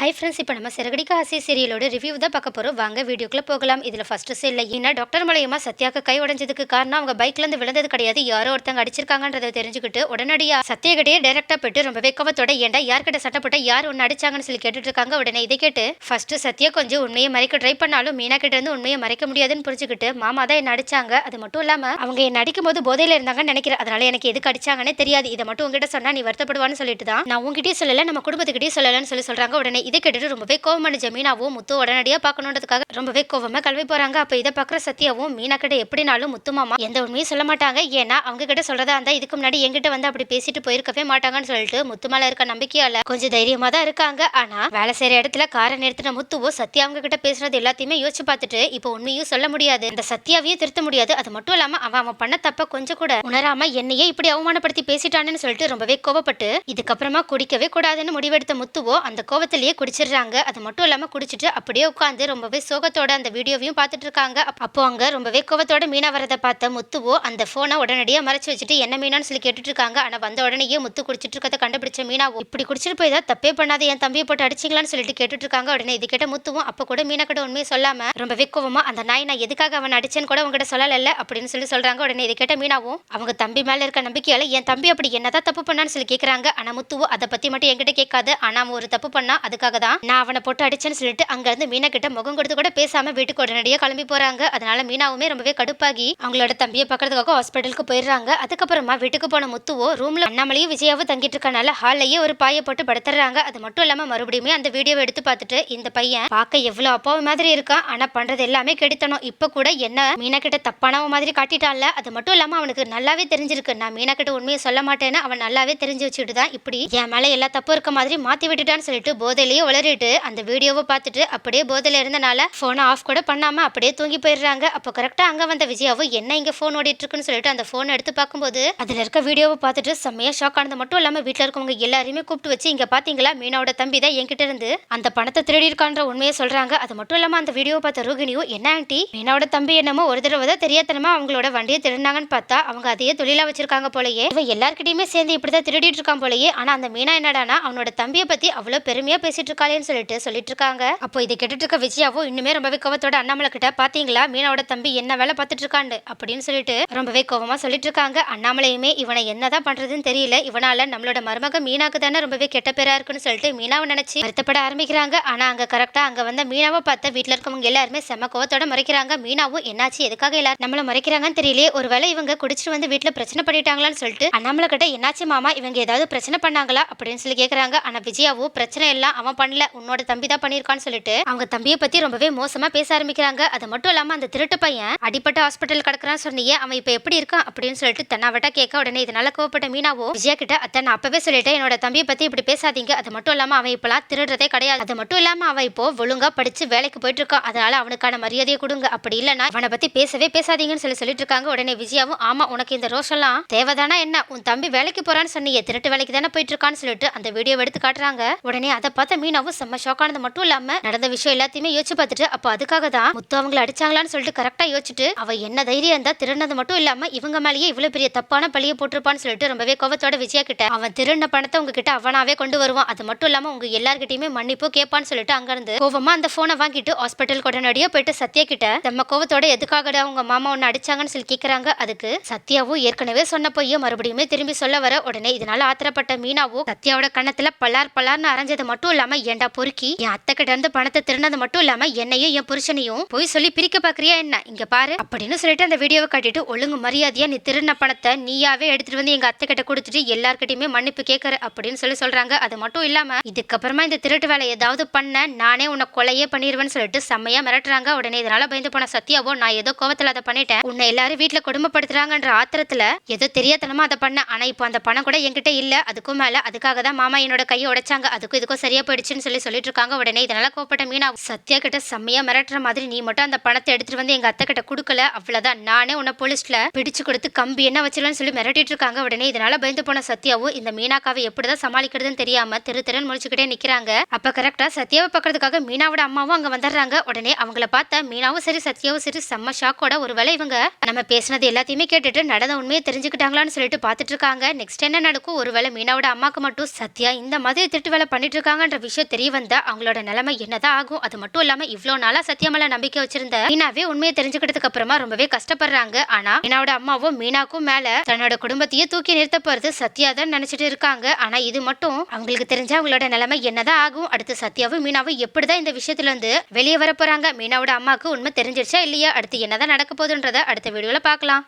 Hi friends இப்போ நம்ம சிறகடிக்க ஆசை சீரியலோட ரிவ்யூ தான் பார்க்க போகிறோம் வாங்க வீடியோக்குள்ள போகலாம். இதில் ஃபர்ஸ்ட் சீல்ல ஏன்னா டாக்டர் மூலயமா சத்யாக்கு கை உடஞ்சதுக்கு காரணம் அவங்க பைக்லேருந்து விழுந்தது கிடையாது. யாரோ ஒருத்தங்க அடிச்சிருக்காங்கன்றதை தெரிஞ்சுக்கிட்டு உடனடியாக சத்யகிட்டே டேரக்டா போயிட்டு ரொம்ப வெக்கவத்தோட ஏன்டா யார்கிட்ட சட்டப்பட்ட யார் ஒன்று அடிச்சாங்கன்னு சொல்லி கேட்டுட்டு இருக்காங்க உடனே இதை கேட்டு ஃபர்ஸ்ட் சத்யா கொஞ்சம் உண்மையை மறைக்க ட்ரை பண்ணாலும் மீனா கிட்ட இருந்து உண்மையை மறைக்க முடியாதுன்னு புரிஞ்சுக்கிட்டு மாமா தான் என்ன அடிச்சாங்க. அது மட்டும் இல்லாமல் அவங்க என்ன அடிக்கும் போது போதையில் இருந்தாங்கன்னு நினைக்கிறேன். அதனால எனக்கு எதுக்கு அடிச்சாங்கன்னே தெரியாது. இதை மட்டும் உங்ககிட்ட சொன்னால் நீ வருத்தப்படுவான்னு சொல்லிட்டு தான் நான் உங்ககிட்டயே சொல்லலை நம்ம குடும்பத்துக்கிட்டே சொல்லலன்னு சொல்லி சொல்கிறாங்க உடனே இதை கேட்டுட்டு ரொம்பவே கோவமான ஜமீனாவும் முத்து உடனடியாக பார்க்கணுன்றதுக்காக ரொம்பவே கோவமாக கிளம்பி போகிறாங்க அப்போ இதை பார்க்குற சத்யாவும் மீனா கிட்ட எப்படினாலும் முத்து மாமா எந்த உண்மையும் சொல்ல மாட்டாங்க. ஏன்னா அவங்க கிட்ட சொல்கிறதா இருந்தால் இதுக்கு முன்னாடி எங்கிட்ட வந்து அப்படி பேசிட்டு போயிருக்கவே மாட்டாங்கன்னு சொல்லிட்டு முத்து மேலே இருக்க நம்பிக்கையால் கொஞ்சம் தைரியமாக தான் இருக்காங்க. ஆனால் வேலை செய்கிற இடத்துல காரை நிறுத்தின முத்துவோ சத்யா அவங்க கிட்ட பேசுறது எல்லாத்தையுமே யோசிச்சு பார்த்துட்டு இப்போ உண்மையும் சொல்ல முடியாது. இந்த சத்யாவையும் திருத்த முடியாது. அது மட்டும் இல்லாமல் அவன் அவன் பண்ண தப்ப கொஞ்சம் கூட உணராம என்னையே இப்படி அவமானப்படுத்தி பேசிட்டான்னு சொல்லிட்டு ரொம்பவே கோவப்பட்டு இதுக்கப்புறமா குடிக்கவே கூடாதுன்னு முடிவெடுத்த முத்துவோ அந்த கோவத்திலேயே குடிச்சிடுறாங்க. அது மட்டும் இல்லாமல் குடிச்சிட்டு அப்படியே உட்காந்து ரொம்பவே சோகத்தோட அந்த வீடியோவையும் பார்த்துட்டு இருக்காங்க அப்போ அங்கே ரொம்பவே கோவத்தோட மீனா வரதை பார்த்த முத்துவோ அந்த ஃபோனை உடனடியாக மறைச்சு வச்சுட்டு என்ன மீனான்னு சொல்லி கேட்டுட்டு இருக்காங்க ஆனால் வந்த உடனேயே முத்து குடிச்சிட்டு இருக்கதை கண்டுபிடிச்ச மீனாவோ இப்படி குடிச்சிட்டு போய் தான் தப்பே பண்ணாத என் தம்பியை போட்டு அடிச்சிங்களான்னு சொல்லிட்டு கேட்டுட்டு இருக்காங்க உடனே இது கேட்ட முத்துவும் அப்போ கூட மீனா கூட உண்மையை சொல்லாம ரொம்பவே கோவமா அந்த நாய் நான் எதுக்காக அவன் அடிச்சேன்னு கூட உங்ககிட்ட சொல்லல அப்படின்னு சொல்லி சொல்றாங்க. உடனே இது கேட்ட மீனாவும் அவங்க தம்பி மேல இருக்க நம்பிக்கையால என் தம்பி அப்படி என்னதான் தப்பு பண்ணான்னு சொல்லி கேட்கறாங்க ஆனா முத்துவோ அதை பத்தி மட்டும் என்கிட்ட கேட்காது. ஆனா அவன் ஒரு தப்பு பண்ணா அதுக்காக தான் நான் அவனை போட்டு அடிச்சேன்னு சொல்லிட்டு அங்க இருந்து மீனா கிட்ட முகம் கொடுத்து கூட பேசாம வீட்டுக்கு உடனடியாக கிளம்பி போறாங்க. அதனால மீனாவுமே ரொம்பவே கடுப்பாகி அவங்களோட தம்பியை பார்க்கறதுக்காக ஹாஸ்பிட்டலுக்கு போயிடுறாங்க. அதுக்கப்புறமா வீட்டுக்கு போன முத்துவோ ரூம்ல அண்ணாமலையும் விஜயாவும் தங்கிட்டு இருக்கனால ஹாலையே ஒரு பாயை போட்டு படுத்துறாங்க அது மட்டும் இல்லாம மறுபடியுமே அந்த வீடியோவை எடுத்து பார்த்துட்டு இந்த பையன் பார்க்க எவ்வளவு அப்பாவு மாதிரி இருக்கான். ஆனா பண்றது எல்லாமே கெடுத்தனும். இப்ப கூட என்ன மீனா கிட்ட தப்பானவ மாதிரி காட்டிட்டான்ல. அது மட்டும் இல்லாம அவனுக்கு நல்லாவே தெரிஞ்சிருக்கு. நான் மீனா கிட்ட உண்மையை சொல்ல மாட்டேன்னு அவன் நல்லாவே தெரிஞ்சு வச்சுட்டு தான் இப்படி என் மேல எல்லா தப்பும் இருக்க மாதிரி மாத்தி விட்டுட்டான்னு சொல்லிட்டு போதையிலேயே உளறிட்டு அந்த வீடியோவை பார்த்துட்டு அப்படியே போதையில இருந்தனால ஃபோனை ஆஃப் கூட பண்ணாம அப்படியே தூங்கி போயிடுறாங்க. அப்போ கரெக்டாக அங்கே வந்த விஜயாவும் என்ன இங்கே ஃபோன் ஓடிட்டுருக்குன்னு சொல்லிட்டு அந்த ஃபோனை எடுத்து பார்க்கும்போது அதில் இருக்க வீடியோவை பார்த்துட்டு செம்மையா ஷாக் ஆனது மட்டும் இல்லாமல் வீட்டில் இருக்கவங்க எல்லாருமே கூப்பிட்டு வச்சு இங்கே பார்த்தீங்களா மீனாவோட தம்பி தான் என்கிட்ட இருந்து அந்த பணத்தை திருடி இருக்கான்ற உண்மையை சொல்றாங்க. அது மட்டும் இல்லாமல் அந்த வீடியோவை பார்த்த ரோகிணியும் என்ன ஆண்டி? மீனாவோட தம்பி என்னமோ ஒரு தடவை தான் தெரியாதனமா அவங்களோட வண்டியை திருடினாங்கன்னு பார்த்தா அவங்க அதையே தொழிலா வச்சிருக்காங்க போலயே. இவன் எல்லாருக்கிட்டையுமே சேர்ந்து இப்படி தான் திருடிட்டு இருக்கான் போலயே. ஆனால் அந்த மீனா என்னடானா அவனோட தம்பியை பற்றி அவ்வளோ பெருமையாக பேசிட்டு இருக்காளேன்னு சொல்லிட்டு சொல்லிட்டு இருக்காங்க அப்போ இதை கேட்டுட்டு இருக்க விஜயாவும் இன்னுமே ரொம்பவே கோவத்தோட அண்ணாமலை கிட்ட பாத்தீங்களா மீனாவோட தம்பி என்ன வேலை பார்த்துட்டு இருக்கான்னு அப்படின்னு சொல்லிட்டு ரொம்பவே கோவமா சொல்லிட்டு இருக்காங்க அண்ணாமலையுமே இவனை என்னதான் பண்றதுன்னு தெரியல. இவனால நம்மளோட மருமக மீனாக்கு தானே ரொம்பவே கெட்ட பேரா இருக்குன்னு சொல்லிட்டு மீனாவை நினைச்சு வருத்தப்பட ஆரம்பிக்கிறாங்க. ஆனா அங்க கரெக்டா அங்க வந்த மீனாவை பார்த்த வீட்ல இருக்கவங்க எல்லாருமே செம கோவத்தோட மறைக்கிறாங்க. மீனாவும் என்னாச்சு? எதுக்காக எல்லாரும் நம்மள மறைக்கிறாங்கன்னு தெரியலையே. ஒருவேளை இவங்க குடிச்சிட்டு வந்து வீட்ல பிரச்சனை பண்ணிட்டாங்களான்னு சொல்லிட்டு அண்ணாமலை கிட்ட என்னாச்சு மாமா? இவங்க ஏதாவது பிரச்சனை பண்ணாங்களா? அப்படின்னு சொல்லி கேக்குறாங்க. ஆனா விஜயாவும் பிரச்சனை எல்லாம் அவன் பண்ணல. உன்னோட தம்பி தான் பண்ணியிருக்கான்னு சொல்லிட்டு அவங்க தம்பியை பத்தி ரொம்பவே மோசமா பேச ஆரம்பிக்கிறாங்க. அது மட்டும் இல்லாம அந்த திருட்டு பையன் அடிப்பட்ட ஹாஸ்பிட்டல் கிடக்குறான்னு சொன்னியே அவன் இப்ப எப்படி இருக்கான் அப்படின்னு சொல்லிட்டு தன்னாவட்டா கேட்க உடனே இதனால கோவப்பட்ட மீனாவோ விஜயா கிட்ட அத்தை நான் அப்பவே சொல்லிட்டேன் என்னோட தம்பியை பத்தி இப்படி பேசாதீங்க. அது மட்டும் இல்லாம அவன் இப்பெல்லாம் திருடுறதே கிடையாது. அது மட்டும் இல்லாம அவன் இப்போ ஒழுங்கா படிச்சு வேலைக்கு போயிட்டு இருக்கான். அதனால அவனுக்கான மரியாதையை கொடுங்க. அப்படி இல்லைன்னா அவனை பத்தி பேசவே பேசாதீங்கன்னு சொல்லி சொல்லிட்டு இருக்காங்க. உடனே விஜயாவும் ஆமா உனக்கு இந்த ரோஷம்லாம் தேவைதானா என்ன? உன் தம்பி வேலைக்கு போறான்னு சொன்னீங்க திருட்டு வேலைக்கு தானே போயிட்டு இருக்கான்னு சொல்லிட்டு அந்த வீடியோ எடுத்து காட்டுறாங்க. உடனே அதை பார்த்த மீனாவும் செம்ம ஷாக்கானது மட்டும் இல்லாம நடந்த விஷயம் எல்லாத்தையுமே யோசிச்சு பார்த்துட்டு அப்போ அதுக்காக தான் முத்து அவங்களை அடிச்சாங்களான்னு சொல்லிட்டு கரெக்டா யோசிச்சுட்டு அவ என்ன தைரியம் இருந்தா திருடினது மட்டும் இல்லாம இவங்க மேலேயே இவ்வளவு பெரிய தப்பான பழிய போட்டிருப்பான்னு சொல்லிட்டு ரொம்பவே கோவத்தோட விஜயா கிட்ட அவன் திருடின பணத்தை உங்ககிட்ட அவனாவே கொண்டு வருவான். அது மட்டும் இல்லாம உங்க எல்லார்கிட்டயுமே மன்னிப்பு கேட்பான்னு சொல்லிட்டு அங்க இருந்து கோவமா அந்த போனை வாங்கிட்டு ஹாஸ்பிட்டல் உடனடியா போயிட்டு சத்யா கிட்ட நம்ம கோவத்தோட எதுக்காக உங்க மாமா ஒன்னு அடிச்சாங்கன்னு சொல்லி கேக்குறாங்க. அதுக்கு சத்யாவும் ஏற்கனவே சொன்ன பொய்ய மறுபடியுமே திரும்பி சொல்ல வர உடனே இதனால ஆத்திரப்பட்ட மீனாவும் சத்யாவோட கண்ணத்துல பல்லார் பல்லார்னு அரைஞ்சது மட்டும் இல்லாம ஏன்டா பொறுக்கி? என் அத்தை கிட்ட இருந்து பணத்தை திருநது மட்டும் இல்லாம என்னையும் என் புருஷனையும் போய் சொல்லி பிரிக்க பாக்குறியா என்ன? இங்க பாரு. அப்படின்னு சொல்லிட்டு அந்த வீடியோவை காட்டிட்டு ஒழுங்கு மரியாதையா நீ திருடின பணத்தை நீயாவே எடுத்துட்டு வந்து எங்க அத்தை கிட்ட கொடுத்துட்டு எல்லார்கிட்டயுமே மன்னிப்பு கேட்கற அப்படின்னு சொல்லி சொல்றாங்க. அது மட்டும் இல்லாம இதுக்கப்புறமா இந்த திருட்டு வேலை ஏதாவது பண்ண நானே உன்னை கொலையே பண்ணிடுவேன்னு சொல்லிட்டு செம்மையா மிரட்டுறாங்க. உடனே இதனால பயந்து போன சத்யாவோ நான் ஏதோ கோவத்துல அதை பண்ணிட்டேன். உன்னை எல்லாரும் வீட்டுல கொடுமைப்படுத்துறாங்கன்ற ஆத்திரத்துல ஏதோ தெரியாதனமா அதை பண்ண. ஆனா இப்போ அந்த பணம் கூட என்கிட்ட இல்ல. அதுக்கும் மேல அதுக்காக தான் மாமா என்னோட கையை உடைச்சாங்க. அதுக்கும் இதுக்கும் சரியா போயிடுச்சுன்னு சொல்லி சொல்லிட்டு இருக்காங்க உடனே இதனால கோப்பட்ட மீனா சத்யா கிட்ட செம்மையா மிரட்டுற மாதிரி நீ மட்டும் அந்த பணத்தை எடுத்துட்டு வந்து எங்க அத்தை கிட்ட கொடுக்கல. அவ்வளவுதான். நானே உன்னை போலீஸ்ல பிடிச்சு கொடுத்து கம்பி என்ன வச்சிடலாம்னு சொல்லி மிரட்டிட்டு இருக்காங்க. உடனே இதனால பயந்து போன சத்யாவும் இந்த மீனாக்காவை எப்படிதான் சமாளிக்கிறதுன்னு தெரியாம தெரு திருன்னு முடிச்சுக்கிட்டே நிக்கிறாங்க. அப்ப கரெக்டா சத்யாவை பார்க்கறதுக்காக மீனாவோட அம்மாவும் அங்க வந்துடுறாங்க. உடனே அவங்கள பார்த்த மீனாவும் சரி சத்யாவும் சரி செம்ம ஷாக்கோட ஒருவேளை இவங்க நம்ம பேசினது எல்லாத்தையுமே கேட்டுட்டு நடந்த உண்மையை தெரிஞ்சுக்கிட்டாங்களான்னு சொல்லிட்டு பார்த்துட்டு இருக்காங்க. நெக்ஸ்ட் என்ன நடக்கும்? ஒருவேளை மீனாவோட அம்மாக்கு மட்டும் சத்யா இந்த மாதிரி திருட்டு வேலை பண்ணிட்டு இருக்காங்கன்ற விஷயம் தெரிய வந்தா அவங்களோட நிலைமை என்னதான் ஆகும் அது மட்டும் இல்லாம இவ்வளோ நாளா சத்யா நம்பிக்கை வச்சிருந்த மீனாவே உண்மையை தெரிஞ்சுக்கிட்டதுக்கு அப்புறமா ரொம்பவே கஷ்டப்படுறாங்க. ஆனா மீனாவோட அம்மாவும் மீனாக்கும் மேல தன்னோட குடும்பத்தையே தூக்கி நிறுத்த போறது சத்யா தான் நினைச்சிட்டு இருக்காங்க. ஆனா இது மட்டும் அவங்களுக்கு தெரிஞ்ச அவங்களோட நிலைமை என்னதான் ஆகும்? அடுத்து சத்யாவும் மீனாவும் எப்படிதான் இந்த விஷயத்துல இருந்து வெளியே வர போறாங்க? மீனாவோட அம்மாவுக்கு உண்மை தெரிஞ்சிருச்சா இல்லையா? அடுத்து என்னதான் நடக்க போகுதுன்றத அடுத்த வீடியோல பார்க்கலாம்.